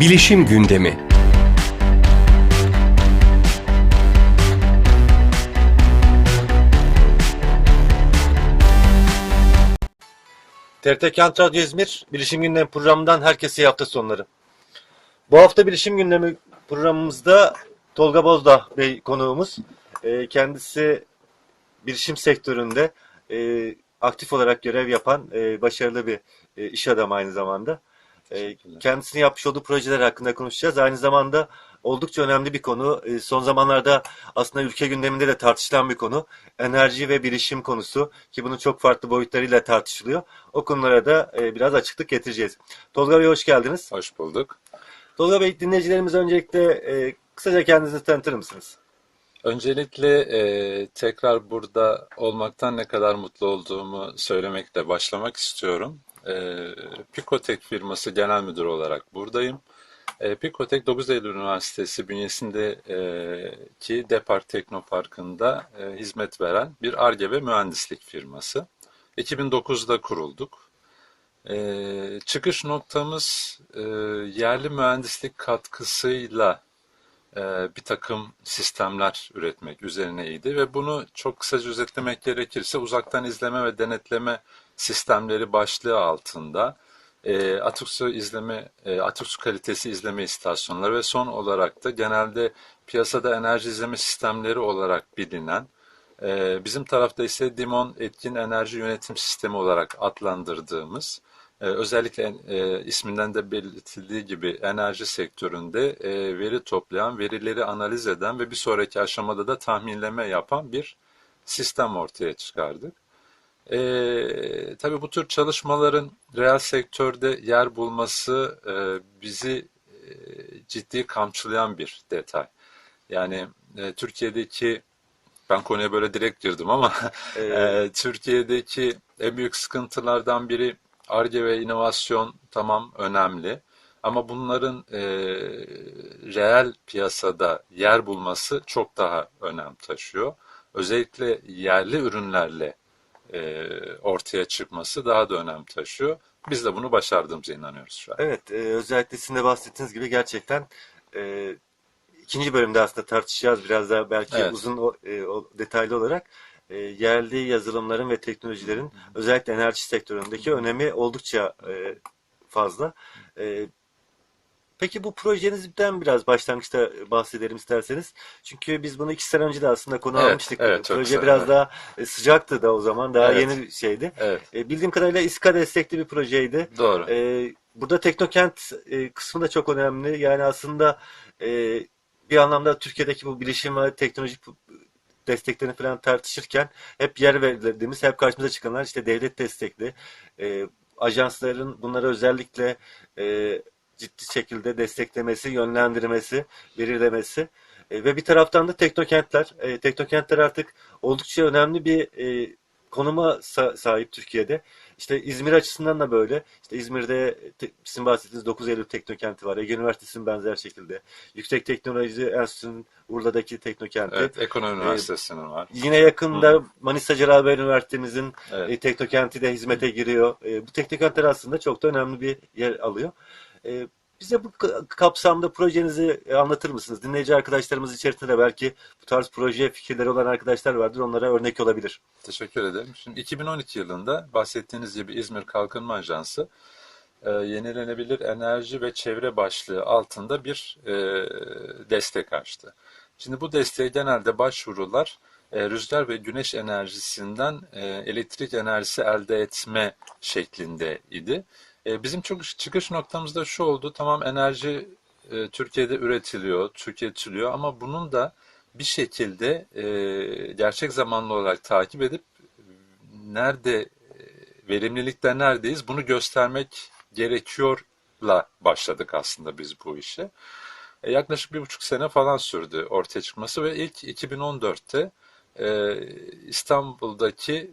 Bilişim gündemi. TRT Kent Radyo İzmir Bilişim Gündemi programından herkese iyi hafta sonları. Bu hafta Bilişim Gündemi programımızda Tolga Bozdağ Bey konuğumuz. Ee, kendisi bilişim sektöründe e, aktif olarak görev yapan e, başarılı bir e, iş adamı aynı zamanda. E, kendisinin yapmış olduğu projeler hakkında konuşacağız. Aynı zamanda oldukça önemli bir konu. E, son zamanlarda aslında ülke gündeminde de tartışılan bir konu. Enerji ve bilişim konusu ki bunun çok farklı boyutlarıyla tartışılıyor. O konulara da e, biraz açıklık getireceğiz. Tolga Bey hoş geldiniz. Hoş bulduk. Tolga Bey dinleyicilerimize öncelikle e, kısaca kendinizi tanıtır mısınız? Öncelikle e, tekrar burada olmaktan ne kadar mutlu olduğumu söylemekle başlamak istiyorum. E, Picotek firması genel müdürü olarak buradayım. E, Picotek 9 Eylül Üniversitesi bünyesindeki Depar Teknoparkı'nda e, hizmet veren bir ARGE ve mühendislik firması. 2009'da kurulduk. E, çıkış noktamız e, yerli mühendislik katkısıyla e, bir takım sistemler üretmek üzerineydi ve bunu çok kısaca özetlemek gerekirse uzaktan izleme ve denetleme sistemleri başlığı altında e, atık su izleme, e, atık su kalitesi izleme istasyonları ve son olarak da genelde piyasada enerji izleme sistemleri olarak bilinen e, bizim tarafta ise Dimon Etkin Enerji Yönetim Sistemi olarak adlandırdığımız özellikle e, isminden de belirtildiği gibi enerji sektöründe e, veri toplayan, verileri analiz eden ve bir sonraki aşamada da tahminleme yapan bir sistem ortaya çıkardık. E, tabii bu tür çalışmaların reel sektörde yer bulması e, bizi e, ciddi kamçılayan bir detay. Yani e, Türkiye'deki ben konuya böyle direkt girdim ama e, Türkiye'deki en büyük sıkıntılardan biri Ar-Ge ve inovasyon tamam önemli ama bunların e, reel piyasada yer bulması çok daha önem taşıyor. Özellikle yerli ürünlerle e, ortaya çıkması daha da önem taşıyor. Biz de bunu başardığımıza inanıyoruz şu an. Evet, e, özellikle sizin de bahsettiğiniz gibi gerçekten e, ikinci bölümde aslında tartışacağız biraz daha belki Evet. uzun o, e, o detaylı olarak e, yerli yazılımların ve teknolojilerin özellikle enerji sektöründeki önemi oldukça e, fazla. E, peki bu projenizden biraz başlangıçta bahsedelim isterseniz. Çünkü biz bunu iki sene önce de aslında konu Evet, almıştık. evet, Proje güzel, biraz evet. daha sıcaktı da o zaman. Daha Evet. yeni bir şeydi. Evet, E, bildiğim kadarıyla İSKA destekli bir projeydi. doğru. Burada Teknokent e, kısmı da çok önemli. Yani aslında e, bir anlamda Türkiye'deki bu bilişim ve teknolojik desteklerini falan tartışırken hep yer verdiğimiz, hep karşımıza çıkanlar işte devlet destekli, e, ajansların bunları özellikle e, ciddi şekilde desteklemesi, yönlendirmesi, belirlemesi. E, ve bir taraftan da teknokentler. E, teknokentler artık oldukça önemli bir e, konuma sa- sahip Türkiye'de. İşte İzmir açısından da böyle. İşte İzmir'de te- sizin bahsettiğiniz 9 Eylül Teknokenti var. Ege Üniversitesi'nin benzer şekilde. Yüksek Teknoloji Enstitüsü'nün Urla'daki teknokenti. Evet, Ekonomi e, Üniversitesi'nin var. Yine yakında Manisa Celal Üniversitemizin Evet. e, teknokenti de hizmete giriyor. E, bu teknokentler aslında çok da önemli bir yer alıyor. E, bize bu ka- kapsamda projenizi e, anlatır mısınız? Dinleyici arkadaşlarımız içerisinde de belki bu tarz proje fikirleri olan arkadaşlar vardır. Onlara örnek olabilir. Teşekkür ederim. Şimdi 2012 yılında bahsettiğiniz gibi İzmir Kalkınma Ajansı e, yenilenebilir enerji ve çevre başlığı altında bir e, destek açtı. Şimdi bu desteğe genelde başvurular e, rüzgar ve güneş enerjisinden e, elektrik enerjisi elde etme şeklinde idi. E, bizim çok çıkış noktamız da şu oldu. Tamam enerji e, Türkiye'de üretiliyor, tüketiliyor ama bunun da bir şekilde e, gerçek zamanlı olarak takip edip nerede e, verimlilikte neredeyiz bunu göstermek gerekiyorla başladık aslında biz bu işe. Yaklaşık bir buçuk sene falan sürdü ortaya çıkması ve ilk 2014'te e, İstanbul'daki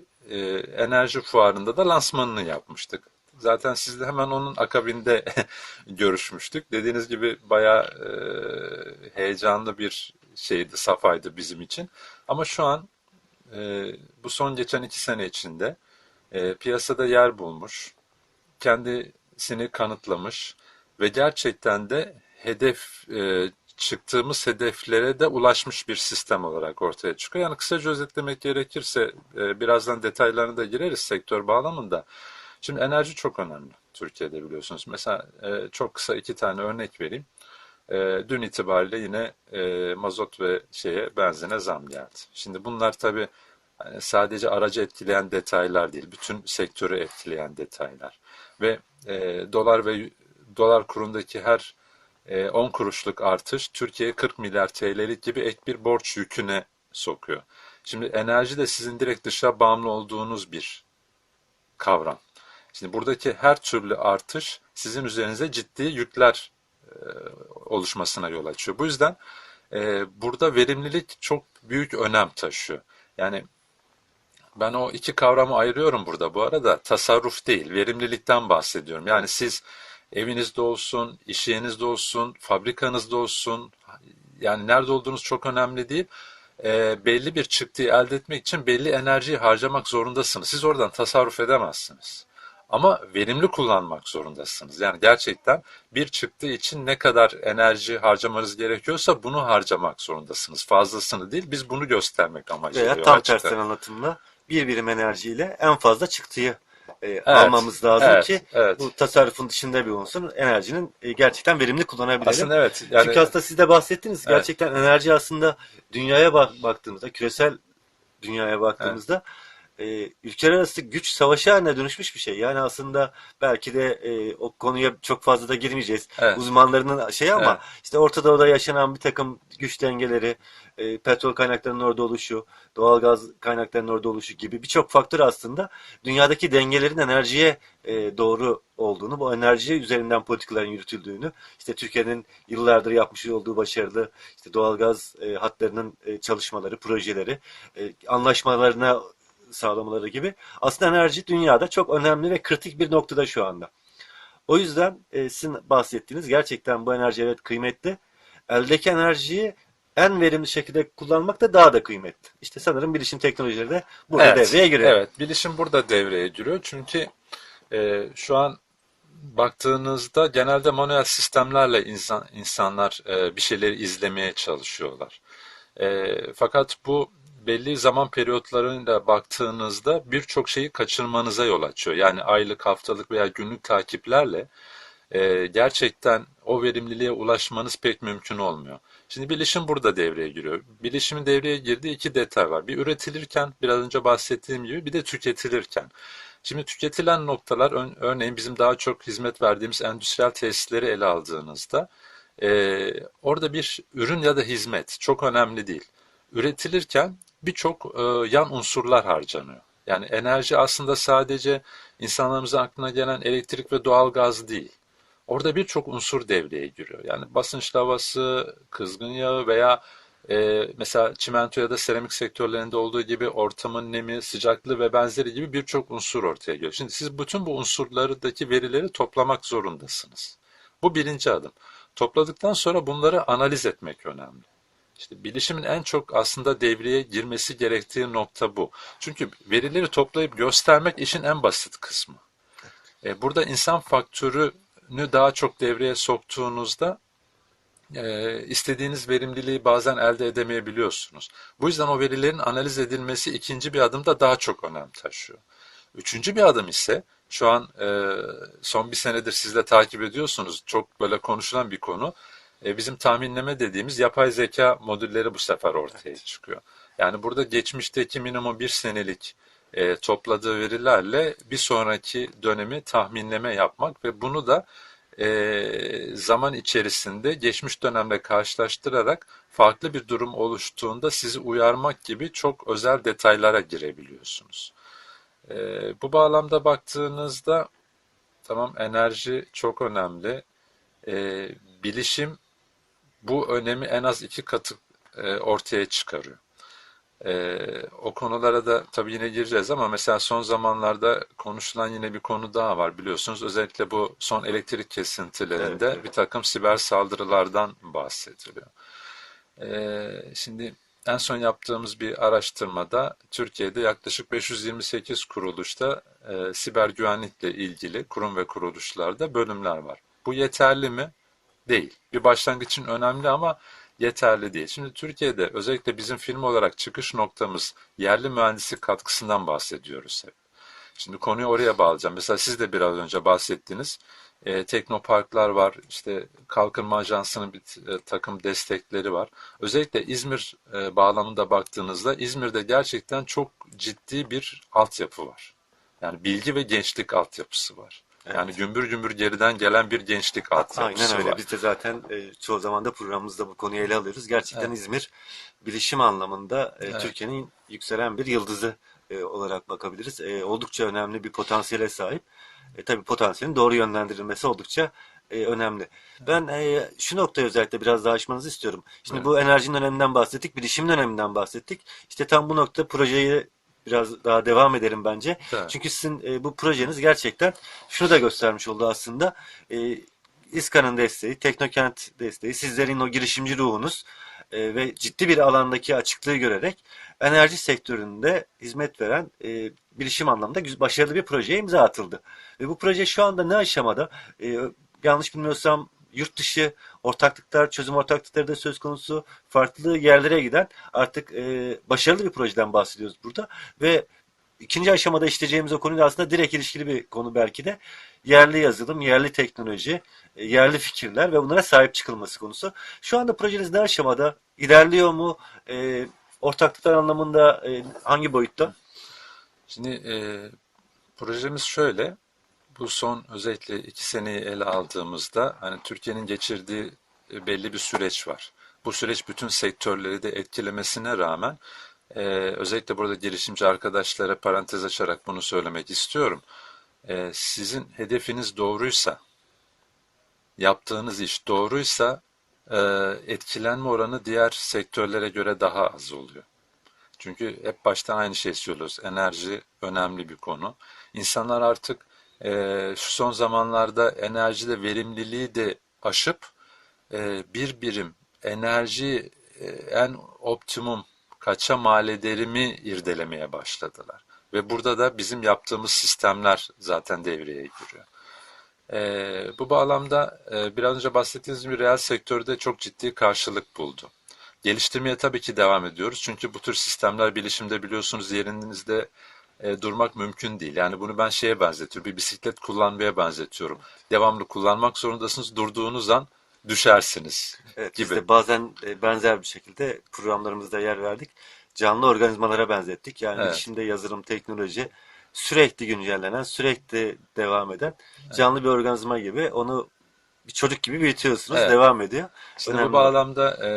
enerji fuarında da lansmanını yapmıştık. Zaten sizle hemen onun akabinde görüşmüştük. Dediğiniz gibi bayağı e, heyecanlı bir şeydi, safaydı bizim için. Ama şu an e, bu son geçen iki sene içinde e, piyasada yer bulmuş, kendisini kanıtlamış ve gerçekten de hedef e, çıktığımız hedeflere de ulaşmış bir sistem olarak ortaya çıkıyor. Yani kısaca özetlemek gerekirse e, birazdan detaylarına da gireriz sektör bağlamında. Şimdi enerji çok önemli Türkiye'de biliyorsunuz. Mesela e, çok kısa iki tane örnek vereyim. E, dün itibariyle yine e, mazot ve şeye benzine zam geldi. Şimdi bunlar tabii hani sadece aracı etkileyen detaylar değil, bütün sektörü etkileyen detaylar. Ve e, dolar ve dolar kurundaki her e, 10 kuruşluk artış Türkiye'ye 40 milyar TL'lik gibi ek bir borç yüküne sokuyor. Şimdi enerji de sizin direkt dışa bağımlı olduğunuz bir kavram. Şimdi buradaki her türlü artış sizin üzerinize ciddi yükler e, oluşmasına yol açıyor. Bu yüzden e, burada verimlilik çok büyük önem taşıyor. Yani ben o iki kavramı ayırıyorum burada bu arada. Tasarruf değil, verimlilikten bahsediyorum. Yani siz evinizde olsun, iş yerinizde olsun, fabrikanızda olsun, yani nerede olduğunuz çok önemli değil. E, belli bir çıktıyı elde etmek için belli enerjiyi harcamak zorundasınız. Siz oradan tasarruf edemezsiniz. Ama verimli kullanmak zorundasınız. Yani gerçekten bir çıktı için ne kadar enerji harcamanız gerekiyorsa bunu harcamak zorundasınız. Fazlasını değil, biz bunu göstermek amacıyla Veya tam tersi anlatımla bir birim enerjiyle en fazla çıktıyı e, Evet, almamız lazım evet, ki evet. bu tasarrufun dışında bir unsur enerjinin e, gerçekten verimli kullanabilelim. Aslında evet. Yani, Çünkü aslında siz de bahsettiniz. Evet. Gerçekten enerji aslında dünyaya bak baktığımızda, küresel dünyaya baktığımızda e, ülkeler arası güç savaşı haline dönüşmüş bir şey. Yani aslında belki de e, o konuya çok fazla da girmeyeceğiz. Evet. Uzmanlarının şeyi ama Evet. işte Orta Doğu'da yaşanan bir takım güç dengeleri, e, petrol kaynaklarının orada oluşu, doğalgaz kaynaklarının orada oluşu gibi birçok faktör aslında dünyadaki dengelerin enerjiye e, doğru olduğunu, bu enerji üzerinden politikaların yürütüldüğünü, işte Türkiye'nin yıllardır yapmış olduğu başarılı işte doğalgaz e, hatlarının e, çalışmaları, projeleri, e, anlaşmalarına sağlamaları gibi aslında enerji dünyada çok önemli ve kritik bir noktada şu anda. O yüzden e, sizin bahsettiğiniz gerçekten bu enerji evet kıymetli. Eldeki enerjiyi en verimli şekilde kullanmak da daha da kıymetli. İşte sanırım bilişim teknolojileri de burada Evet, devreye giriyor. Evet, bilişim burada devreye giriyor. Çünkü e, şu an baktığınızda genelde manuel sistemlerle insan, insanlar e, bir şeyleri izlemeye çalışıyorlar. E, fakat bu belli zaman periyotlarıyla baktığınızda birçok şeyi kaçırmanıza yol açıyor. Yani aylık, haftalık veya günlük takiplerle e, gerçekten o verimliliğe ulaşmanız pek mümkün olmuyor. Şimdi bilişim burada devreye giriyor. Bilişimin devreye girdiği iki detay var. Bir üretilirken, biraz önce bahsettiğim gibi bir de tüketilirken. Şimdi tüketilen noktalar örneğin bizim daha çok hizmet verdiğimiz endüstriyel tesisleri ele aldığınızda e, orada bir ürün ya da hizmet çok önemli değil. Üretilirken birçok e, yan unsurlar harcanıyor. Yani enerji aslında sadece insanlarımızın aklına gelen elektrik ve doğalgaz değil. Orada birçok unsur devreye giriyor. Yani basınç havası, kızgın yağı veya e, mesela çimento ya da seramik sektörlerinde olduğu gibi ortamın nemi, sıcaklığı ve benzeri gibi birçok unsur ortaya geliyor. Şimdi siz bütün bu unsurlardaki verileri toplamak zorundasınız. Bu birinci adım. Topladıktan sonra bunları analiz etmek önemli. İşte bilişimin en çok aslında devreye girmesi gerektiği nokta bu. Çünkü verileri toplayıp göstermek işin en basit kısmı. E, burada insan faktörünü daha çok devreye soktuğunuzda e, istediğiniz verimliliği bazen elde edemeyebiliyorsunuz. Bu yüzden o verilerin analiz edilmesi ikinci bir adımda daha çok önem taşıyor. Üçüncü bir adım ise şu an e, son bir senedir siz de takip ediyorsunuz. Çok böyle konuşulan bir konu. E, bizim tahminleme dediğimiz yapay zeka modülleri bu sefer ortaya çıkıyor. Yani burada geçmişteki minimum bir senelik e, topladığı verilerle bir sonraki dönemi tahminleme yapmak ve bunu da e, zaman içerisinde geçmiş dönemle karşılaştırarak farklı bir durum oluştuğunda sizi uyarmak gibi çok özel detaylara girebiliyorsunuz. E, bu bağlamda baktığınızda tamam enerji çok önemli. E, bilişim bu önemi en az iki katı e, ortaya çıkarıyor. E, o konulara da tabii yine gireceğiz ama mesela son zamanlarda konuşulan yine bir konu daha var biliyorsunuz. Özellikle bu son elektrik kesintilerinde Evet, evet. bir takım siber saldırılardan bahsediliyor. E, şimdi en son yaptığımız bir araştırmada Türkiye'de yaklaşık 528 kuruluşta e, siber güvenlikle ilgili kurum ve kuruluşlarda bölümler var. Bu yeterli mi? Değil. Bir başlangıç için önemli ama yeterli değil. Şimdi Türkiye'de özellikle bizim film olarak çıkış noktamız yerli mühendislik katkısından bahsediyoruz hep. Şimdi konuyu oraya bağlayacağım. Mesela siz de biraz önce bahsettiniz. E, teknoparklar var, işte Kalkınma Ajansı'nın bir e, takım destekleri var. Özellikle İzmir e, bağlamında baktığınızda İzmir'de gerçekten çok ciddi bir altyapı var. Yani bilgi ve gençlik altyapısı var. Yani gümbür gümbür geriden gelen bir gençlik altyapısı Aynen öyle. var. Biz de zaten e, çoğu zaman da programımızda bu konuyu ele alıyoruz. Gerçekten Evet. İzmir bilişim anlamında e, Evet. Türkiye'nin yükselen bir yıldızı e, olarak bakabiliriz. E, oldukça önemli bir potansiyele sahip. E, tabii potansiyelin doğru yönlendirilmesi oldukça e, önemli. Ben e, şu noktayı özellikle biraz daha açmanızı istiyorum. Şimdi Evet. bu enerjinin öneminden bahsettik, bilişimin öneminden bahsettik. İşte tam bu nokta projeyi biraz daha devam edelim bence. Evet. Çünkü sizin e, bu projeniz gerçekten şunu da göstermiş oldu aslında. E, İSKA'nın desteği, Teknokent desteği, sizlerin o girişimci ruhunuz e, ve ciddi bir alandaki açıklığı görerek enerji sektöründe hizmet veren e, bilişim anlamında güz- başarılı bir projeye imza atıldı. Ve bu proje şu anda ne aşamada? E, yanlış bilmiyorsam yurt dışı ortaklıklar, çözüm ortaklıkları da söz konusu farklı yerlere giden artık e, başarılı bir projeden bahsediyoruz burada. Ve ikinci aşamada işleyeceğimiz o konuyla aslında direkt ilişkili bir konu belki de yerli yazılım, yerli teknoloji, e, yerli fikirler ve bunlara sahip çıkılması konusu. Şu anda projeniz ne aşamada? İlerliyor mu? E, ortaklıklar anlamında e, hangi boyutta? Şimdi e, projemiz şöyle. Bu son özellikle iki seneyi ele aldığımızda hani Türkiye'nin geçirdiği e, belli bir süreç var. Bu süreç bütün sektörleri de etkilemesine rağmen e, özellikle burada girişimci arkadaşlara parantez açarak bunu söylemek istiyorum. E, sizin hedefiniz doğruysa, yaptığınız iş doğruysa e, etkilenme oranı diğer sektörlere göre daha az oluyor. Çünkü hep baştan aynı şey söylüyoruz. Enerji önemli bir konu. İnsanlar artık e, şu son zamanlarda enerjide verimliliği de aşıp e, bir birim enerji e, en optimum kaça mal ederimi irdelemeye başladılar. Ve burada da bizim yaptığımız sistemler zaten devreye giriyor. Ee, bu bağlamda e, biraz önce bahsettiğiniz gibi reel sektörde çok ciddi karşılık buldu. Geliştirmeye tabii ki devam ediyoruz. Çünkü bu tür sistemler bilişimde biliyorsunuz yerinizde e, durmak mümkün değil. Yani bunu ben şeye benzetiyorum. Bir bisiklet kullanmaya benzetiyorum. Devamlı kullanmak zorundasınız. Durduğunuz an düşersiniz Evet, biz gibi. de bazen e, benzer bir şekilde programlarımızda yer verdik. Canlı organizmalara benzettik. Yani Evet. bilişimde yazılım, teknoloji sürekli güncellenen, sürekli devam eden canlı bir organizma gibi onu bir çocuk gibi büyütüyorsunuz, Evet. devam ediyor. Şimdi Önemli. bu bağlamda e,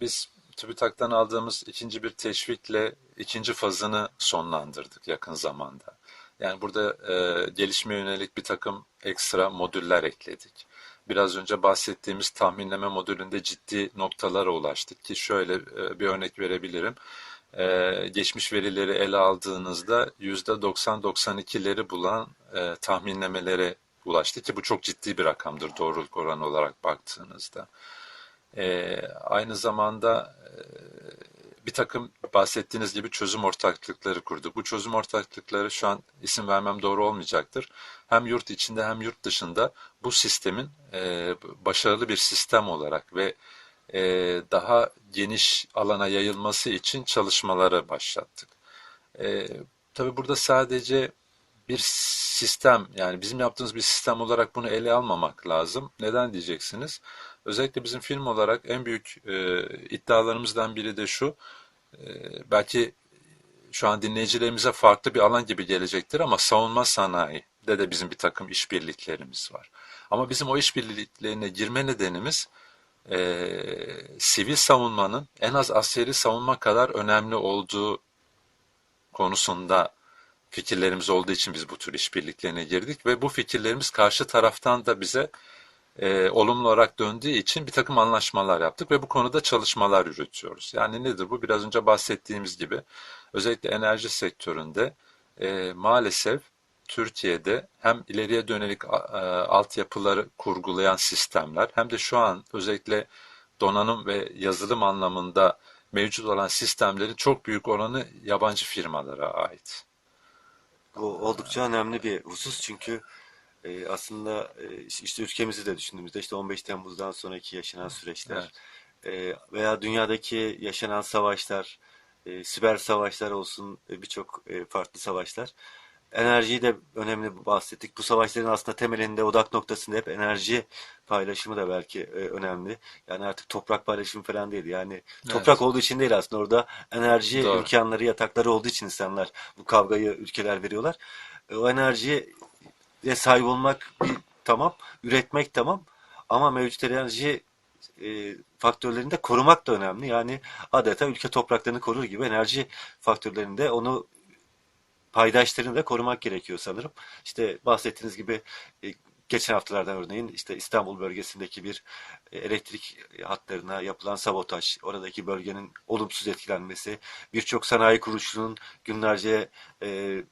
biz TÜBİTAK'tan aldığımız ikinci bir teşvikle ikinci fazını sonlandırdık yakın zamanda. Yani burada e, gelişmeye yönelik bir takım ekstra modüller ekledik. Biraz önce bahsettiğimiz tahminleme modülünde ciddi noktalara ulaştık ki şöyle e, bir örnek verebilirim. E, geçmiş verileri ele aldığınızda %90-92'leri bulan e, tahminlemelere ulaştı ki bu çok ciddi bir rakamdır doğruluk oranı olarak baktığınızda. Ee, aynı zamanda e, bir takım bahsettiğiniz gibi çözüm ortaklıkları kurduk. Bu çözüm ortaklıkları şu an isim vermem doğru olmayacaktır. Hem yurt içinde hem yurt dışında bu sistemin e, başarılı bir sistem olarak ve e, daha geniş alana yayılması için çalışmalara başlattık. E, tabii burada sadece bir sistem yani bizim yaptığımız bir sistem olarak bunu ele almamak lazım. Neden diyeceksiniz? Özellikle bizim film olarak en büyük e, iddialarımızdan biri de şu. E, belki şu an dinleyicilerimize farklı bir alan gibi gelecektir ama savunma sanayi de de bizim bir takım işbirliklerimiz var. Ama bizim o işbirliklerine girme nedenimiz e, sivil savunmanın en az askeri savunma kadar önemli olduğu konusunda fikirlerimiz olduğu için biz bu tür işbirliklerine girdik ve bu fikirlerimiz karşı taraftan da bize e, olumlu olarak döndüğü için bir takım anlaşmalar yaptık ve bu konuda çalışmalar yürütüyoruz. Yani nedir bu? Biraz önce bahsettiğimiz gibi özellikle enerji sektöründe e, maalesef Türkiye'de hem ileriye dönelik e, altyapıları kurgulayan sistemler hem de şu an özellikle donanım ve yazılım anlamında mevcut olan sistemlerin çok büyük oranı yabancı firmalara ait. Bu oldukça önemli bir husus çünkü e, aslında e, işte ülkemizi de düşündüğümüzde işte 15 Temmuz'dan sonraki yaşanan süreçler Evet. e, veya dünyadaki yaşanan savaşlar, e, siber savaşlar olsun, e, birçok e, farklı savaşlar. Enerjiyi de önemli bahsettik. Bu savaşların aslında temelinde, odak noktasında hep enerji paylaşımı da belki e, önemli. Yani artık toprak paylaşımı falan değil. Yani toprak Evet. olduğu için değil aslında orada enerji Doğru. imkanları, yatakları olduğu için insanlar bu kavgayı ülkeler veriyorlar. E, o enerjiye sahip olmak bir tamam, üretmek tamam ama mevcut enerji e, faktörlerini de korumak da önemli. Yani adeta ülke topraklarını korur gibi enerji faktörlerinde onu paydaşlarını da korumak gerekiyor sanırım. İşte bahsettiğiniz gibi e, geçen haftalardan örneğin işte İstanbul bölgesindeki bir e, elektrik hatlarına yapılan sabotaj, oradaki bölgenin olumsuz etkilenmesi, birçok sanayi kuruluşunun günlerce e,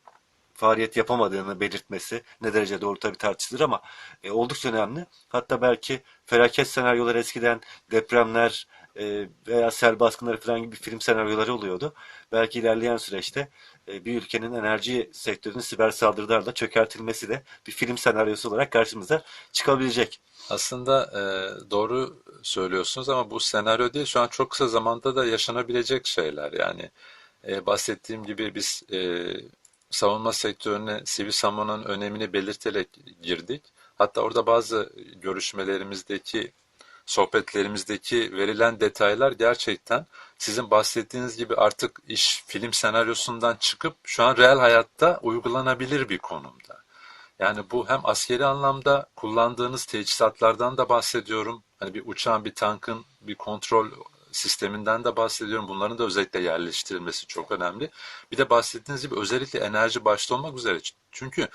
faaliyet yapamadığını belirtmesi ne derece doğru tabii tartışılır ama e, oldukça önemli. Hatta belki felaket senaryoları eskiden depremler e, veya sel baskınları falan gibi film senaryoları oluyordu. Belki ilerleyen süreçte e, bir ülkenin enerji sektörünün siber saldırılarla çökertilmesi de bir film senaryosu olarak karşımıza çıkabilecek. Aslında e, doğru söylüyorsunuz ama bu senaryo değil şu an çok kısa zamanda da yaşanabilecek şeyler yani e, bahsettiğim gibi biz e, savunma sektörüne sivil savunmanın önemini belirterek girdik. Hatta orada bazı görüşmelerimizdeki sohbetlerimizdeki verilen detaylar gerçekten sizin bahsettiğiniz gibi artık iş film senaryosundan çıkıp şu an reel hayatta uygulanabilir bir konumda. Yani bu hem askeri anlamda kullandığınız teçhizatlardan da bahsediyorum. Hani bir uçağın, bir tankın bir kontrol sisteminden de bahsediyorum. Bunların da özellikle yerleştirilmesi çok önemli. Bir de bahsettiğiniz gibi özellikle enerji başta olmak üzere. Çünkü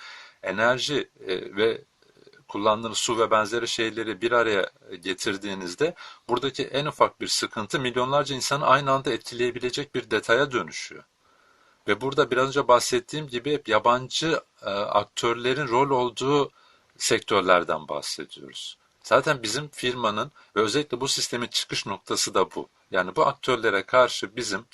enerji e, ve kullandığınız su ve benzeri şeyleri bir araya getirdiğinizde buradaki en ufak bir sıkıntı milyonlarca insanı aynı anda etkileyebilecek bir detaya dönüşüyor. Ve burada biraz önce bahsettiğim gibi hep yabancı e, aktörlerin rol olduğu sektörlerden bahsediyoruz. Zaten bizim firmanın ve özellikle bu sistemin çıkış noktası da bu. Yani bu aktörlere karşı bizim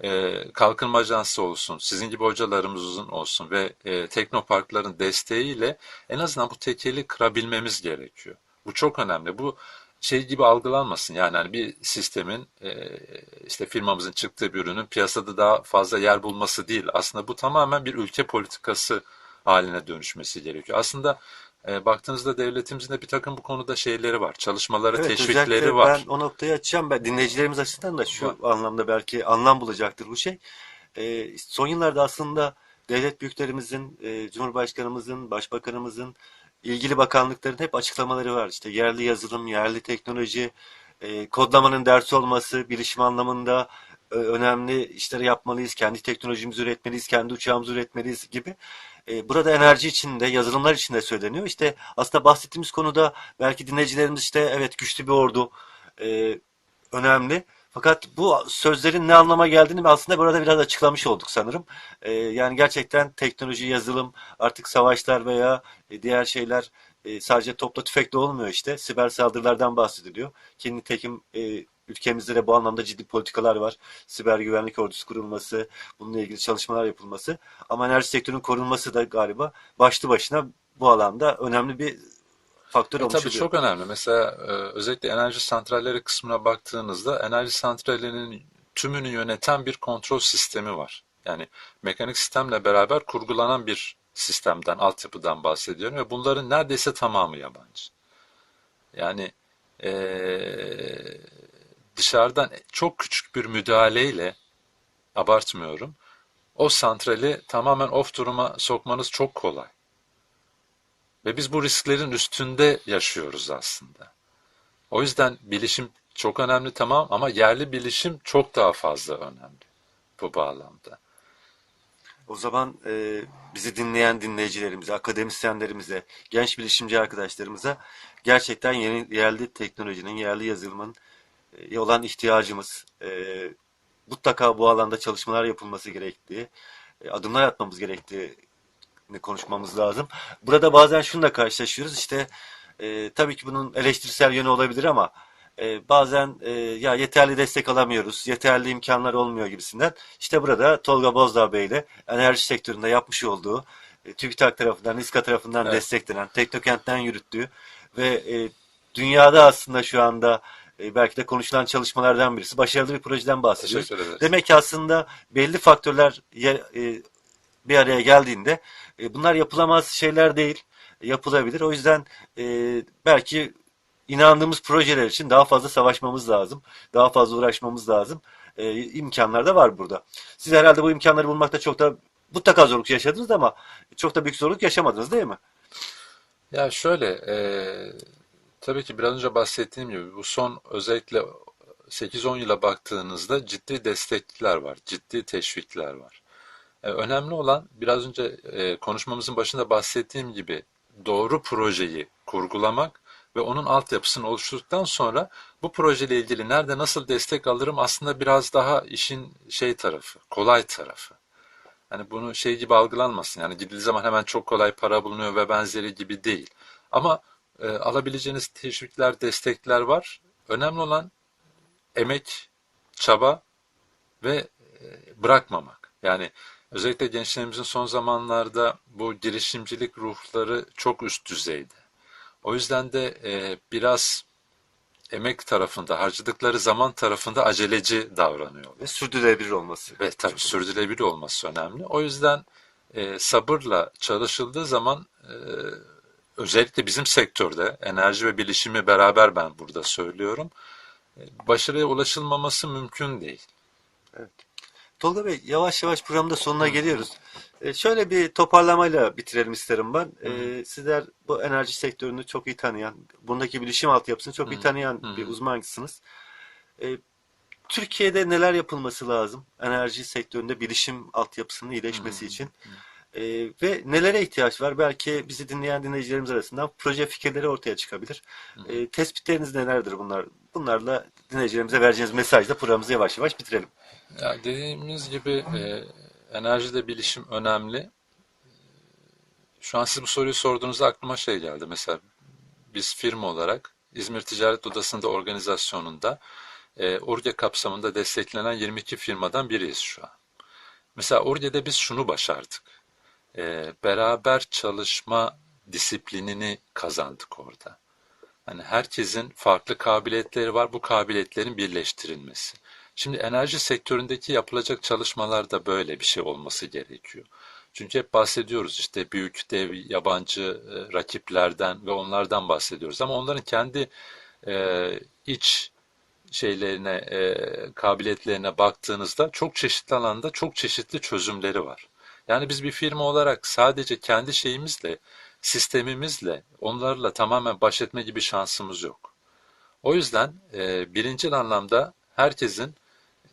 e, kalkınma ajansı olsun, sizin gibi hocalarımızın olsun ve e, teknoparkların desteğiyle en azından bu tekeli kırabilmemiz gerekiyor. Bu çok önemli. Bu şey gibi algılanmasın. Yani hani bir sistemin e, işte firmamızın çıktığı bir ürünün piyasada daha fazla yer bulması değil. Aslında bu tamamen bir ülke politikası haline dönüşmesi gerekiyor. Aslında e, baktığınızda devletimizin de bir takım bu konuda şeyleri var. Çalışmaları, Evet, teşvikleri var. ben o noktayı açacağım. Ben dinleyicilerimiz açısından da şu anlamda belki anlam bulacaktır bu şey. Ee, son yıllarda aslında devlet büyüklerimizin, e, Cumhurbaşkanımızın, Başbakanımızın, ilgili bakanlıkların hep açıklamaları var. İşte yerli yazılım, yerli teknoloji, e, kodlamanın ders olması, bilişim anlamında e, önemli işleri yapmalıyız. Kendi teknolojimizi üretmeliyiz, kendi uçağımızı üretmeliyiz gibi. E, burada enerji için de, yazılımlar için de söyleniyor. İşte aslında bahsettiğimiz konuda belki dinleyicilerimiz işte evet güçlü bir ordu, e, önemli. Fakat bu sözlerin ne anlama geldiğini aslında burada biraz açıklamış olduk sanırım. Ee, yani gerçekten teknoloji, yazılım, artık savaşlar veya e, diğer şeyler e, sadece topla tüfekle olmuyor işte. Siber saldırılardan bahsediliyor. Ki nitekim e, ülkemizde de bu anlamda ciddi politikalar var. Siber güvenlik ordusu kurulması, bununla ilgili çalışmalar yapılması. Ama enerji sektörünün korunması da galiba başlı başına bu alanda önemli bir faktör E, olmuş tabii oluyor. çok önemli. Mesela e, özellikle enerji santralleri kısmına baktığınızda enerji santrallerinin tümünü yöneten bir kontrol sistemi var. Yani mekanik sistemle beraber kurgulanan bir sistemden, altyapıdan bahsediyorum ve bunların neredeyse tamamı yabancı. Yani e, dışarıdan çok küçük bir müdahaleyle, abartmıyorum, o santrali tamamen off duruma sokmanız çok kolay. Ve biz bu risklerin üstünde yaşıyoruz aslında. O yüzden bilişim çok önemli tamam ama yerli bilişim çok daha fazla önemli bu bağlamda. O zaman e, bizi dinleyen dinleyicilerimize, akademisyenlerimize, genç bilişimci arkadaşlarımıza gerçekten yeni yerli teknolojinin, yerli yazılımın olan ihtiyacımız, e, mutlaka bu alanda çalışmalar yapılması gerektiği, e, adımlar atmamız gerektiği konuşmamız lazım. Burada bazen şununla karşılaşıyoruz. İşte e, tabii ki bunun eleştirisel yönü olabilir ama e, bazen e, ya yeterli destek alamıyoruz, yeterli imkanlar olmuyor gibisinden. İşte burada Tolga Bozdağ Bey ile enerji sektöründe yapmış olduğu e, TÜBİTAK tarafından, İSKA tarafından Evet. desteklenen, Teknokent'ten yürüttüğü ve e, dünyada aslında şu anda e, belki de konuşulan çalışmalardan birisi. Başarılı bir projeden bahsediyoruz. Demek ki aslında belli faktörler e, bir araya geldiğinde e, bunlar yapılamaz şeyler değil, yapılabilir. O yüzden e, belki inandığımız projeler için daha fazla savaşmamız lazım, daha fazla uğraşmamız lazım. E, imkanlar da var burada. Siz herhalde bu imkanları bulmakta çok da mutlaka zorluk yaşadınız ama çok da büyük zorluk yaşamadınız değil mi? Ya şöyle, e, tabii ki biraz önce bahsettiğim gibi bu son özellikle 8-10 yıla baktığınızda ciddi destekler var, ciddi teşvikler var. E, önemli olan biraz önce e, konuşmamızın başında bahsettiğim gibi doğru projeyi kurgulamak ve onun altyapısını oluşturduktan sonra bu projeyle ilgili nerede nasıl destek alırım aslında biraz daha işin şey tarafı, kolay tarafı. Hani bunu şey gibi algılanmasın. Yani gidildiği zaman hemen çok kolay para bulunuyor ve benzeri gibi değil. Ama e, alabileceğiniz teşvikler, destekler var. Önemli olan emek, çaba ve e, bırakmamak. Yani özellikle gençlerimizin son zamanlarda bu girişimcilik ruhları çok üst düzeyde. O yüzden de e, biraz emek tarafında, harcadıkları zaman tarafında aceleci davranıyorlar. Ve sürdürülebilir olması. Ve tabii sürdürülebilir olması önemli. O yüzden e, sabırla çalışıldığı zaman e, özellikle bizim sektörde enerji ve bilişimi beraber ben burada söylüyorum. başarıya ulaşılmaması mümkün değil. Tolga Bey yavaş yavaş programda sonuna geliyoruz. E, şöyle bir toparlamayla bitirelim isterim ben. E, sizler bu enerji sektörünü çok iyi tanıyan, bundaki bilişim altyapısını çok iyi tanıyan bir uzmansınız. E, Türkiye'de neler yapılması lazım enerji sektöründe bilişim altyapısının iyileşmesi için? E, ve nelere ihtiyaç var? Belki bizi dinleyen dinleyicilerimiz arasından proje fikirleri ortaya çıkabilir. E, tespitleriniz nelerdir bunlar? Bunlarla dinleyicilerimize vereceğiniz mesajla programımızı yavaş yavaş bitirelim. Ya dediğimiz gibi e, enerjide bilişim önemli. Şu an siz bu soruyu sorduğunuzda aklıma şey geldi. Mesela biz firma olarak İzmir Ticaret Odası'nda organizasyonunda e, URGE kapsamında desteklenen 22 firmadan biriyiz şu an. Mesela URGE'de biz şunu başardık. E, beraber çalışma disiplinini kazandık orada. Hani herkesin farklı kabiliyetleri var. Bu kabiliyetlerin birleştirilmesi. Şimdi enerji sektöründeki yapılacak çalışmalarda böyle bir şey olması gerekiyor. Çünkü hep bahsediyoruz işte büyük dev yabancı e, rakiplerden ve onlardan bahsediyoruz ama onların kendi e, iç şeylerine, e, kabiliyetlerine baktığınızda çok çeşitli alanda çok çeşitli çözümleri var. Yani biz bir firma olarak sadece kendi şeyimizle, sistemimizle, onlarla tamamen baş etme gibi şansımız yok. O yüzden e, birincil anlamda herkesin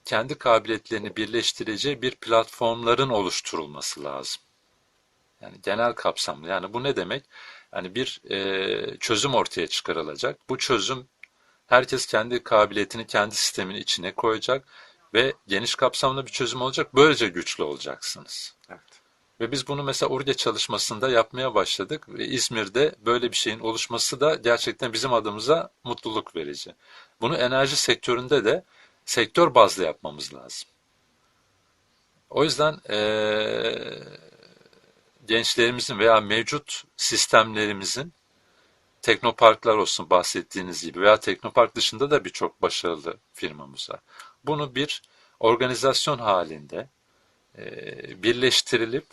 kendi kabiliyetlerini birleştireceği bir platformların oluşturulması lazım. Yani genel kapsamlı. Yani bu ne demek? Yani bir e, çözüm ortaya çıkarılacak. Bu çözüm herkes kendi kabiliyetini kendi sistemin içine koyacak ve geniş kapsamlı bir çözüm olacak. Böylece güçlü olacaksınız. Evet. Ve biz bunu mesela URGE çalışmasında yapmaya başladık ve İzmir'de böyle bir şeyin oluşması da gerçekten bizim adımıza mutluluk verici. Bunu enerji sektöründe de sektör bazlı yapmamız lazım. O yüzden eee, gençlerimizin veya mevcut sistemlerimizin teknoparklar olsun bahsettiğiniz gibi veya teknopark dışında da birçok başarılı firmamız var. Bunu bir organizasyon halinde birleştirilip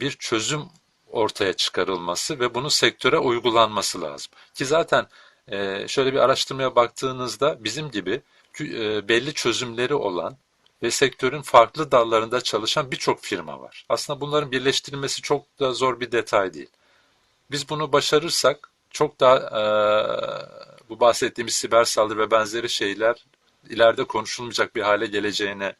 bir çözüm ortaya çıkarılması ve bunun sektöre uygulanması lazım. Ki zaten e, şöyle bir araştırmaya baktığınızda bizim gibi e, belli çözümleri olan ve sektörün farklı dallarında çalışan birçok firma var. Aslında bunların birleştirilmesi çok da zor bir detay değil. Biz bunu başarırsak çok daha e, bu bahsettiğimiz siber saldırı ve benzeri şeyler ileride konuşulmayacak bir hale geleceğine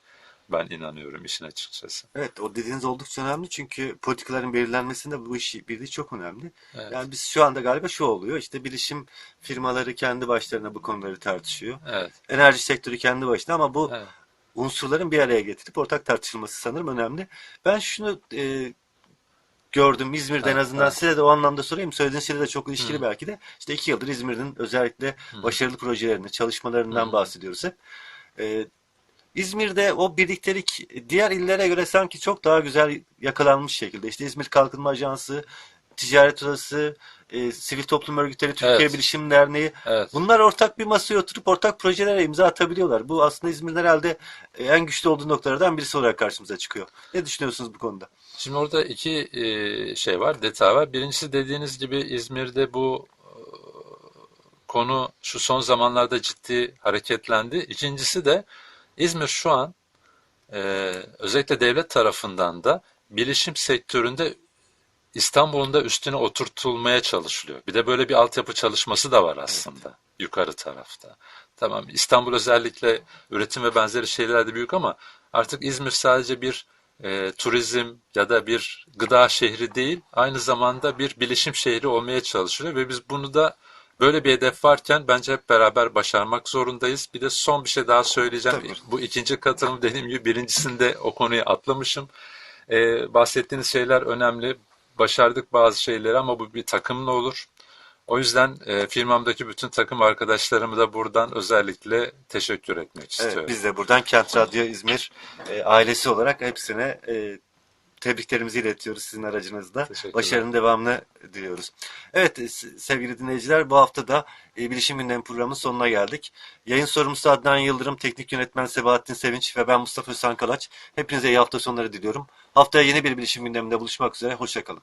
ben inanıyorum işin açıkçası. Evet, o dediğiniz oldukça önemli çünkü politikaların belirlenmesinde bu işi birliği çok önemli. Evet. Yani biz şu anda galiba şu oluyor, işte bilişim firmaları kendi başlarına bu konuları tartışıyor. Evet. Enerji sektörü kendi başına ama bu Evet. unsurların bir araya getirip ortak tartışılması sanırım önemli. Ben şunu e, gördüm İzmir'de en Evet, azından evet. size de o anlamda sorayım. Söylediğiniz şeyle de çok ilişkili Hı. belki de. İşte iki yıldır İzmir'in özellikle başarılı projelerini, çalışmalarından Hı. bahsediyoruz hep. E, İzmir'de o birliktelik diğer illere göre sanki çok daha güzel yakalanmış şekilde. İşte İzmir Kalkınma Ajansı, Ticaret Odası, e, Sivil Toplum Örgütleri, Türkiye Evet. Bilişim Derneği. Evet. Bunlar ortak bir masaya oturup ortak projelere imza atabiliyorlar. Bu aslında İzmir'in herhalde e, en güçlü olduğu noktalardan birisi olarak karşımıza çıkıyor. Ne düşünüyorsunuz bu konuda? Şimdi orada iki e, şey var, detay var. Birincisi dediğiniz gibi İzmir'de bu e, konu şu son zamanlarda ciddi hareketlendi. İkincisi de İzmir şu an e, özellikle devlet tarafından da bilişim sektöründe İstanbul'un da üstüne oturtulmaya çalışılıyor. Bir de böyle bir altyapı çalışması da var aslında yukarı tarafta. Tamam İstanbul özellikle üretim ve benzeri şeylerde büyük ama artık İzmir sadece bir e, turizm ya da bir gıda şehri değil, aynı zamanda bir bilişim şehri olmaya çalışılıyor ve biz bunu da böyle bir hedef varken bence hep beraber başarmak zorundayız. Bir de son bir şey daha söyleyeceğim. Tabii. Bu ikinci katılım dediğim gibi birincisinde o konuyu atlamışım. Ee, bahsettiğiniz şeyler önemli. Başardık bazı şeyleri ama bu bir takımla olur. O yüzden e, firmamdaki bütün takım arkadaşlarımı da buradan özellikle teşekkür etmek istiyorum. Evet, biz de buradan Kent Radyo İzmir e, ailesi olarak hepsine e, tebriklerimizi iletiyoruz sizin aracınızda. Başarının devamını diliyoruz. Evet sevgili dinleyiciler bu hafta da e, Bilişim Gündemi programının sonuna geldik. Yayın sorumlusu Adnan Yıldırım, teknik yönetmen Sebahattin Sevinç ve ben Mustafa Hüsan Kalaç. Hepinize iyi hafta sonları diliyorum. Haftaya yeni bir Bilişim Gündeminde buluşmak üzere. Hoşçakalın.